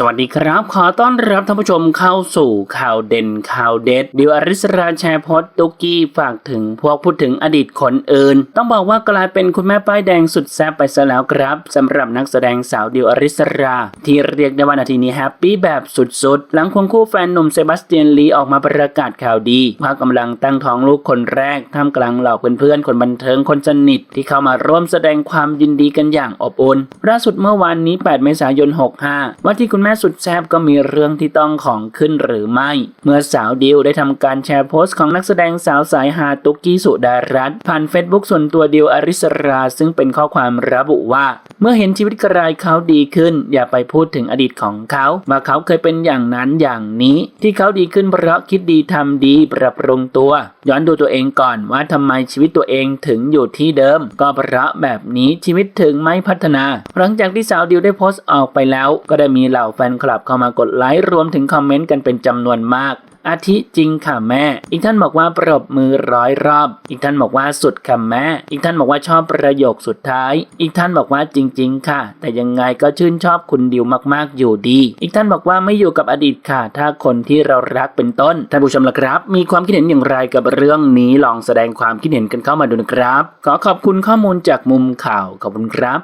สวัสดีครับ ขอต้อนรับท่านผู้ชมเข้าสู่ข่าวเด่นข่าวเด็ดดิวอริสราแชร์พสต์ตุกกี้ฝากถึงพวกพูดถึงอดีตคนอื่น ต้องบอกว่ากลายเป็นคุณแม่ป้ายแดงสุดแซ่บไปซะแล้วครับสำหรับนักแสดงสาวดิวอริสรา ที่เรียกได้ว่านาทีนี้แฮปปี้แบบสุดๆ หลังควงคู่แฟนหนุ่มเซบาสเตียนลีออกมาประกาศข่าวดีว่ากำลังตั้งท้องลูกคนแรกท่ามกลางเหล่าเพื่อนๆคนบันเทิงคนสนิทที่เข้ามาร่วมแสดงความยินดีกันอย่างอบอุ่นล่าสุดเมื่อวานนี้ 8 เมษายน 65 ว่าที่คุณแม่ม่สุดแซ่บก็มีเรื่องที่ต้องของขึ้นหรือไม่ เมื่อสาวดิวได้ทำการแชร์โพสต์ของนักแสดงสาวสายฮาตุกกี้สุดารัตน์ผ่านเฟซบุ๊กส่วนตัวดิวอริสรา ซึ่งเป็นข้อความระบุว่า เมื่อเห็นชีวิตกระไรเขาดีขึ้น อย่าไปพูดถึงอดีตของเขาว่าเขาเคยเป็นอย่างนั้นอย่างนี้ ที่เขาดีขึ้นเพราะคิดดีทำดีปรับปรุงตัว ย้อนดูตัวเองก่อนว่าทำไมชีวิตตัวเองถึงอยู่ที่เดิม ก็เพราะแบบนี้ชีวิตถึงไม่พัฒนา หลังจากที่สาวดิวได้โพสต์ออกไปแล้ว ก็ได้มีเหล่าแฟนคลับเข้ามากดไลค์รวมถึงคอมเมนต์กันเป็นจำนวนมาก อาทิจริงค่ะแม่ อีกท่านบอกว่าปรบมือร้อยรอบ อีกท่านบอกว่าสุดค่ะแม่ อีกท่านบอกว่าชอบประโยคสุดท้าย อีกท่านบอกว่าจริง ๆ ค่ะ แต่ยังไงก็ชื่นชอบคุณดิวมากๆอยู่ดี อีกท่านบอกว่าไม่อยู่กับอดีตค่ะ ถ้าคนที่เรารักเป็นต้นท่านผู้ชมละครับ มีความคิดเห็นอย่างไรกับเรื่องนี้ลองแสดงความคิดเห็นกันเข้ามาดูนะครับ ขอขอบคุณข้อมูลจากมุมข่าวขอบคุณครับ